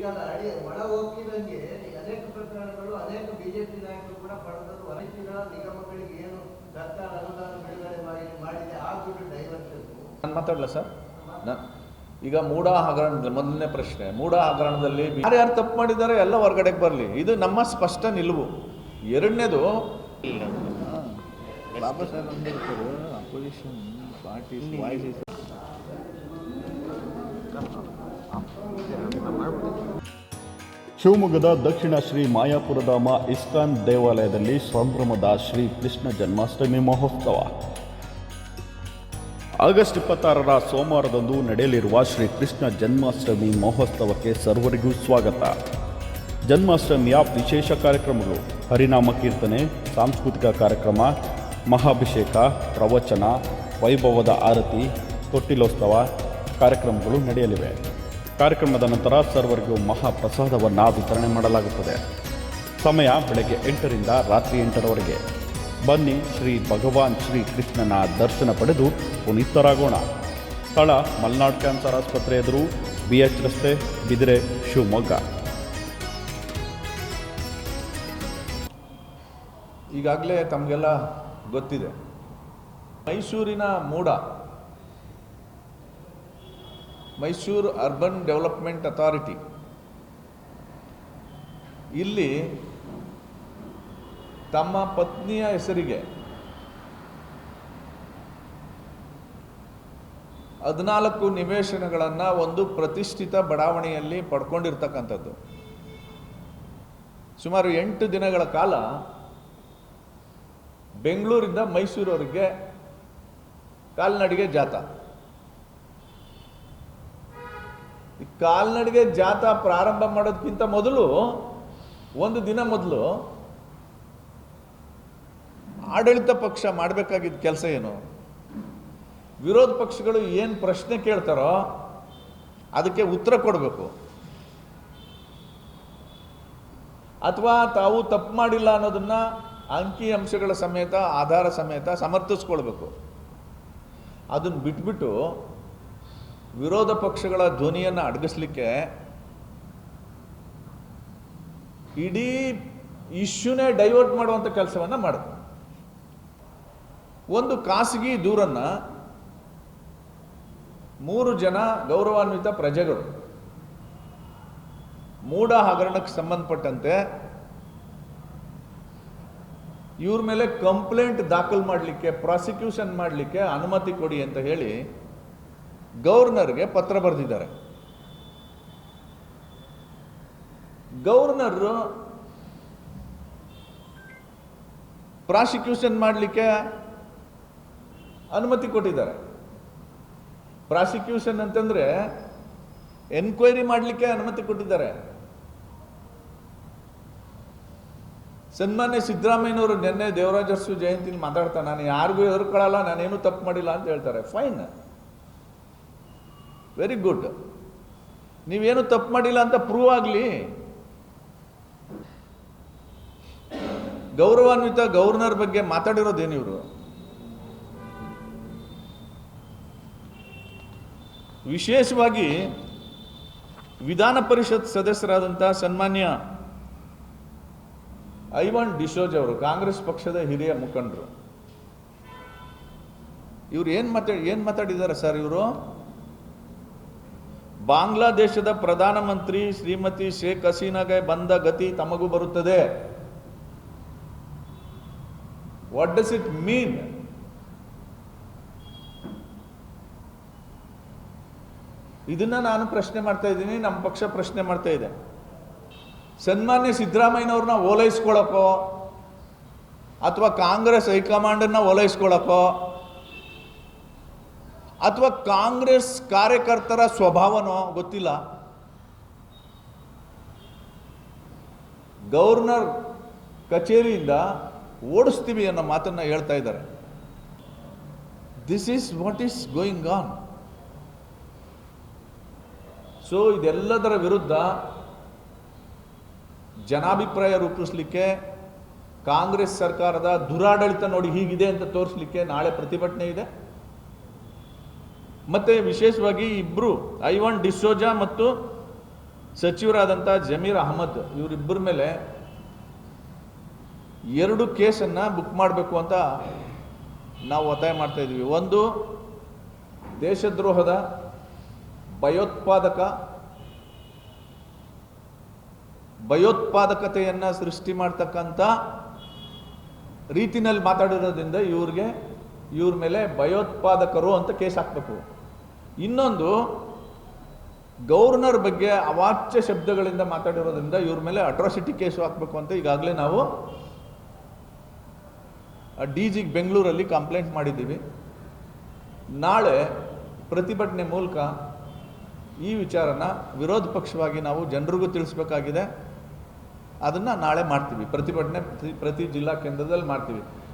ಈಗ ಅದು ಅಡಿ ಒಳ ಹೋಗ್ತಿದಂಗೆ ಅನೇಕ ಪ್ರಕರಣಗಳು ಅನೇಕ ಬಿಜೆಪಿ ನಾಯಕರು ಕೂಡ ಪಡೆದದ್ದು ವೈದ್ಯಗಳ ನಿಗಮಗಳಿಗೆ ಏನು ಸರ್ಕಾರ ಅನುದಾನ ಬಿಡುಗಡೆ ಮಾಡಿ ಮಾಡಿದೆ ಆ ದುಡ್ಡು ಡೈವರ್ಷನ್ ನಾನು ಮಾತಾಡಲ ಸರ್? ನಾನು ಈಗ ಮೂಢ ಹಗರಣ ಮೊದಲನೇ ಪ್ರಶ್ನೆ ಮೂಢ ಹಗರಣದಲ್ಲಿ ಯಾರ್ಯಾರು ತಪ್ಪು ಮಾಡಿದ್ದಾರೆ? ಎಲ್ಲ ಹೊರಗಡೆ ಬರಲಿ. ಇದು ನಮ್ಮ ಸ್ಪಷ್ಟ ನಿಲುವು. ಎರಡನೇದು ಬಾಬಾ ಸಾಹೇಬ್ ಅಂಬೇಡ್ಕರ್ ಅಪೋಸಿಷನ್ ಪಾರ್ಟೀಸ್ ಶಿವಮೊಗ್ಗದ ದಕ್ಷಿಣ ಶ್ರೀ ಮಾಯಾಪುರಧಾಮ ಇಸ್ಕಾನ್ ದೇವಾಲಯದಲ್ಲಿ ಸಂಭ್ರಮದ ಶ್ರೀ ಕೃಷ್ಣ ಜನ್ಮಾಷ್ಟಮಿ ಮಹೋತ್ಸವ. ಆಗಸ್ಟ್ ಇಪ್ಪತ್ತಾರರ ಸೋಮವಾರದಂದು ನಡೆಯಲಿರುವ ಶ್ರೀ ಕೃಷ್ಣ ಜನ್ಮಾಷ್ಟಮಿ ಮಹೋತ್ಸವಕ್ಕೆ ಸರ್ವರಿಗೂ ಸ್ವಾಗತ. ಜನ್ಮಾಷ್ಟಮಿಯ ವಿಶೇಷ ಕಾರ್ಯಕ್ರಮಗಳು ಹರಿನಾಮ ಕೀರ್ತನೆ, ಸಾಂಸ್ಕೃತಿಕ ಕಾರ್ಯಕ್ರಮ, ಮಹಾಭಿಷೇಕ, ಪ್ರವಚನ, ವೈಭವದ ಆರತಿ, ತೊಟ್ಟಿಲೋತ್ಸವ ಕಾರ್ಯಕ್ರಮಗಳು ನಡೆಯಲಿವೆ. ಕಾರ್ಯಕ್ರಮದ ನಂತರ ಸರ್ವರಿಗೂ ಮಹಾಪ್ರಸಾದವನ್ನು ವಿತರಣೆ ಮಾಡಲಾಗುತ್ತದೆ. ಸಮಯ ಬೆಳಗ್ಗೆ ಎಂಟರಿಂದ ರಾತ್ರಿ ಎಂಟರವರೆಗೆ. ಬನ್ನಿ ಶ್ರೀ ಭಗವಾನ್ ಶ್ರೀ ಕೃಷ್ಣನ ದರ್ಶನ ಪಡೆದು ಪುನೀತರಾಗೋಣ. ಸ್ಥಳ ಮಲ್ನಾಡ್ ಕ್ಯಾನ್ಸರ್ ಆಸ್ಪತ್ರೆ ಎದುರು ಬಿ ಎಚ್ ರಸ್ತೆ, ಬಿದಿರೆ, ಶಿವಮೊಗ್ಗ. ಈಗಾಗಲೇ ತಮಗೆಲ್ಲ ಗೊತ್ತಿದೆ. ಮೈಸೂರಿನ MUDA Mysuru urban development authority ಇಲ್ಲಿ ತಮ್ಮ ಪತ್ನಿಯ ಹೆಸರಿಗೆ ಹದಿನಾಲ್ಕು ನಿವೇಶನಗಳನ್ನು ಒಂದು ಪ್ರತಿಷ್ಠಿತ ಬಡಾವಣೆಯಲ್ಲಿ ಪಡ್ಕೊಂಡಿರ್ತಕ್ಕಂಥದ್ದು. ಸುಮಾರು ಎಂಟು ದಿನಗಳ ಕಾಲ ಬೆಂಗಳೂರಿಂದ ಮೈಸೂರವರೆಗೆ ಕಾಲ್ನಡಿಗೆ ಜಾಥಾ ಕಾಲ್ನಡಿಗೆ ಜಾಥಾ ಪ್ರಾರಂಭ ಮಾಡೋದಕ್ಕಿಂತ ಮೊದಲು, ಒಂದು ದಿನ ಮೊದಲು ಆಡಳಿತ ಪಕ್ಷ ಮಾಡಬೇಕಾಗಿದ್ದ ಕೆಲಸ ಏನು? ವಿರೋಧ ಪಕ್ಷಗಳು ಏನು ಪ್ರಶ್ನೆ ಕೇಳ್ತಾರೋ ಅದಕ್ಕೆ ಉತ್ತರ ಕೊಡಬೇಕು. ಅಥವಾ ತಾವು ತಪ್ಪು ಮಾಡಿಲ್ಲ ಅನ್ನೋದನ್ನ ಅಂಕಿ ಅಂಶಗಳ ಸಮೇತ, ಆಧಾರ ಸಮೇತ ಸಮರ್ಥಿಸ್ಕೊಳ್ಬೇಕು. ಅದನ್ನು ಬಿಟ್ಬಿಟ್ಟು ವಿರೋಧ ಪಕ್ಷಗಳ ಧ್ವನಿಯನ್ನು ಅಡಗಿಸ್ಲಿಕ್ಕೆ ಇಡೀ ಇಶ್ಯೂನೇ ಡೈವರ್ಟ್ ಮಾಡುವಂಥ ಕೆಲಸವನ್ನು ಮಾಡಿದ್ರು ಒಂದು ಖಾಸಗಿ ದೂರನ್ನ ಮೂರು ಜನ ಗೌರವಾನ್ವಿತ ಪ್ರಜೆಗಳು ಮೂಢ ಹಗರಣಕ್ಕೆ ಸಂಬಂಧಪಟ್ಟಂತೆ ಇವ್ರ ಮೇಲೆ ಕಂಪ್ಲೇಂಟ್ ದಾಖಲು ಮಾಡಲಿಕ್ಕೆ, ಪ್ರಾಸಿಕ್ಯೂಷನ್ ಮಾಡಲಿಕ್ಕೆ ಅನುಮತಿ ಕೊಡಿ ಅಂತ ಹೇಳಿ ಗವರ್ನರ್ಗೆ ಪತ್ರ ಬರೆದಿದ್ದಾರೆ. ಗವರ್ನರ್ ಪ್ರಾಸಿಕ್ಯೂಷನ್ ಮಾಡಲಿಕ್ಕೆ ಅನುಮತಿ ಕೊಟ್ಟಿದ್ದಾರೆ. ಪ್ರಾಸಿಕ್ಯೂಷನ್ ಅಂತಂದ್ರೆ ಎನ್ಕ್ವೈರಿ ಮಾಡಲಿಕ್ಕೆ ಅನುಮತಿ ಕೊಟ್ಟಿದ್ದಾರೆ. ಸನ್ಮಾನ್ಯ ಸಿದ್ದರಾಮಯ್ಯನವರು ನಿನ್ನೆ ದೇವರಾಜ ಅರಸು ಜಯಂತಿಲಿ ಮಾತಾಡ್ತಾ, ನಾನು ಯಾರಿಗೂ ಹೆದರ್ಕೊಳ್ಳಲ್ಲ, ನಾನೇನು ತಪ್ಪು ಮಾಡಿಲ್ಲ ಅಂತ ಹೇಳ್ತಾರೆ. ಫೈನ್. ವೆರಿ ಗುಡ್ ನೀವೇನು ತಪ್ಪು ಮಾಡಿಲ್ಲ ಅಂತ ಪ್ರೂವ್ ಆಗಲಿ. ಗೌರವಾನ್ವಿತ ಗವರ್ನರ್ ಬಗ್ಗೆ ಮಾತಾಡಿರೋದೇನು ಇವರು? ವಿಶೇಷವಾಗಿ ವಿಧಾನ ಪರಿಷತ್ ಸದಸ್ಯರಾದಂಥ ಸನ್ಮಾನ್ಯ ಐವನ್ ಡಿಸೋಜ್ ಅವರು, ಕಾಂಗ್ರೆಸ್ ಪಕ್ಷದ ಹಿರಿಯ ಮುಖಂಡರು. ಇವ್ರು ಏನು ಮಾತಾಡಿ, ಏನು ಮಾತಾಡಿದ್ದಾರೆ ಸರ್ ಇವರು? ಬಾಂಗ್ಲಾದೇಶದ ಪ್ರಧಾನಮಂತ್ರಿ ಶ್ರೀಮತಿ ಶೇಖ್ ಹಸೀನಾಗೆ ಬಂದ ಗತಿ ತಮಗೂ ಬರುತ್ತದೆ. ವಾಟ್ ಡಸ್ ಇಟ್ ಮೀನ್ ಇದನ್ನ ನಾನು ಪ್ರಶ್ನೆ ಮಾಡ್ತಾ ಇದ್ದೀನಿ, ನಮ್ಮ ಪಕ್ಷ ಪ್ರಶ್ನೆ ಮಾಡ್ತಾ ಇದೆ. ಸನ್ಮಾನ್ಯ ಸಿದ್ದರಾಮಯ್ಯನವ್ರನ್ನ ಓಲೈಸ್ಕೊಳಕ್ಕೋ, ಅಥವಾ ಕಾಂಗ್ರೆಸ್ ಹೈಕಮಾಂಡನ್ನ ಓಲೈಸ್ಕೊಳಕ್ಕೋ ಅಥವಾ ಕಾಂಗ್ರೆಸ್ ಕಾರ್ಯಕರ್ತರ ಸ್ವಭಾವನೋ ಗೊತ್ತಿಲ್ಲ. ಗವರ್ನರ್ ಕಚೇರಿಯಿಂದ ಓಡಿಸ್ತೀವಿ ಅನ್ನೋ ಮಾತನ್ನು ಹೇಳ್ತಾ ಇದ್ದಾರೆ. This is what is going on so ಇದೆಲ್ಲದರ ವಿರುದ್ಧ ಜನಾಭಿಪ್ರಾಯ ರೂಪಿಸ್ಲಿಕ್ಕೆ ಕಾಂಗ್ರೆಸ್ ಸರ್ಕಾರದ ದುರಾಡಳಿತ ನೋಡಿ ಹೀಗಿದೆ ಅಂತ ತೋರಿಸಲಿಕ್ಕೆ ನಾಳೆ ಪ್ರತಿಭಟನೆ ಇದೆ. ಮತ್ತೆ ವಿಶೇಷವಾಗಿ ಇಬ್ಬರು ಐವಾನ್ ಡಿಸೋಜಾ ಮತ್ತು ಸಚಿವರಾದಂಥ ಜಮೀರ್ ಅಹಮದ್, ಇವರಿಬ್ಬರ ಮೇಲೆ ಎರಡು ಕೇಸನ್ನು ಬುಕ್ ಮಾಡಬೇಕು ಅಂತ ನಾವು ಒತ್ತಾಯ ಮಾಡ್ತಾ ಇದ್ದೀವಿ. ಒಂದು, ದೇಶದ್ರೋಹದ ಭಯೋತ್ಪಾದಕ, ಭಯೋತ್ಪಾದಕತೆಯನ್ನು ಸೃಷ್ಟಿ ಮಾಡ್ತಕ್ಕಂಥ ರೀತಿನಲ್ಲಿ ಮಾತಾಡಿರೋದ್ರಿಂದ ಇವ್ರಿಗೆ ಇವ್ರ ಮೇಲೆ ಭಯೋತ್ಪಾದಕರು ಅಂತ ಕೇಸ್ ಹಾಕಬೇಕು. ಇನ್ನೊಂದು ಗವರ್ನರ್ ಬಗ್ಗೆ ಅವಾಚ್ಯ ಶಬ್ದಗಳಿಂದ ಮಾತಾಡಿರೋದ್ರಿಂದ ಇವ್ರ ಮೇಲೆ ಅಟ್ರಾಸಿಟಿ ಕೇಸು ಹಾಕಬೇಕು ಅಂತ ಈಗಾಗಲೇ ನಾವು ಡಿ ಜಿಗೆ ಬೆಂಗಳೂರಲ್ಲಿ ಕಂಪ್ಲೇಂಟ್ ಮಾಡಿದ್ದೀವಿ. ನಾಳೆ ಪ್ರತಿಭಟನೆ ಮೂಲಕ ಈ ವಿಚಾರನ ವಿರೋಧ ಪಕ್ಷವಾಗಿ ನಾವು ಜನರಿಗೂ ತಿಳಿಸ್ಬೇಕಾಗಿದೆ. ಅದನ್ನು ನಾಳೆ ಮಾಡ್ತೀವಿ. ಪ್ರತಿಭಟನೆ ಪ್ರತಿ ಪ್ರತಿ ಜಿಲ್ಲಾ ಕೇಂದ್ರದಲ್ಲಿ ಮಾಡ್ತೀವಿ.